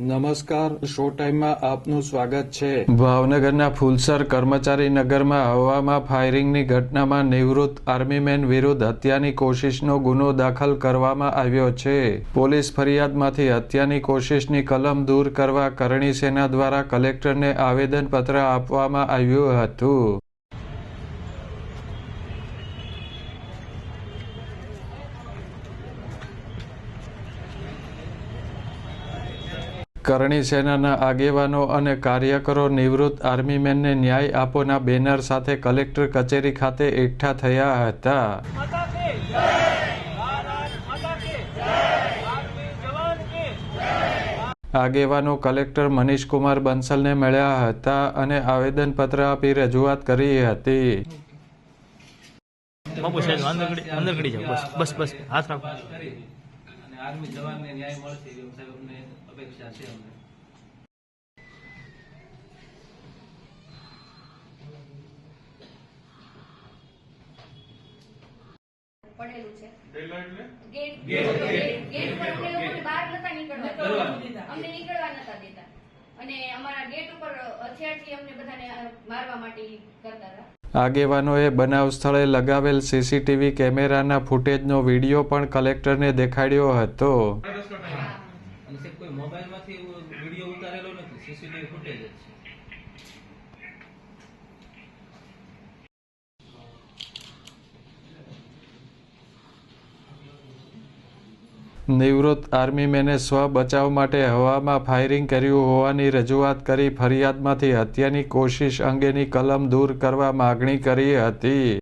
નમસ્કાર શો ટાઈમમાં આપનું સ્વાગત છે. ભાવનગરના ફુલસર કર્મચારી નગરમાં હવામાં ફાયરિંગની ઘટનામાં નિવૃત્ત આર્મીમેન વિરુદ્ધ હત્યાની કોશિશનો ગુનો દાખલ કરવામાં આવ્યો છે. પોલીસ ફરિયાદમાંથી હત્યાની કોશિશની કલમ દૂર કરવા કરણી સેના દ્વારા કલેક્ટરને આવેદનપત્ર આપવામાં આવ્યું હતું. કરણી સેનાના આગેવાનો અને કાર્યકરો નિવૃત્ત આર્મીમેનને ન્યાય આપોના બેનર સાથે કલેક્ટર કચેરી ખાતે એકઠા થયા હતા. આગેવાનો કલેક્ટર મનીષકુમાર બંસલને મળ્યા હતા અને આવેદનપત્ર આપી રજૂઆત કરી હતી. બસ બસ હાથ રાખો. આર્મી જવાનને ન્યાય મળશે એવી સાહેબ અમને અપેક્ષા છે અમને. પડેલું છે. ગેટ ગેટ ગેટ ઉપર અમને બહાર નતા નીકળવા અમને નીકળવા નતા દેતા. અને અમારા ગેટ ઉપર હથિયારથી અમને બધાને મારવા માટે કરતા હતા. આગેવાનોએ બનાવ સ્થળે લગાવેલ સીસીટીવી કેમેરાના ફૂટેજનો વીડિયો પણ કલેક્ટરને દેખાડ્યો હતો. મોબાઈલમાંથી વીડિયો ઉતારેલો નથી? સીસીટીવી ફૂટેજ છે. નિવૃત્ત આર્મીમેને સ્વ બચાવ માટે હવામાં ફાયરિંગ કર્યું હોવાની રજૂઆત કરી ફરિયાદમાંથી હત્યાની કોશિશ અંગેની કલમ દૂર કરવા માગણી કરી હતી.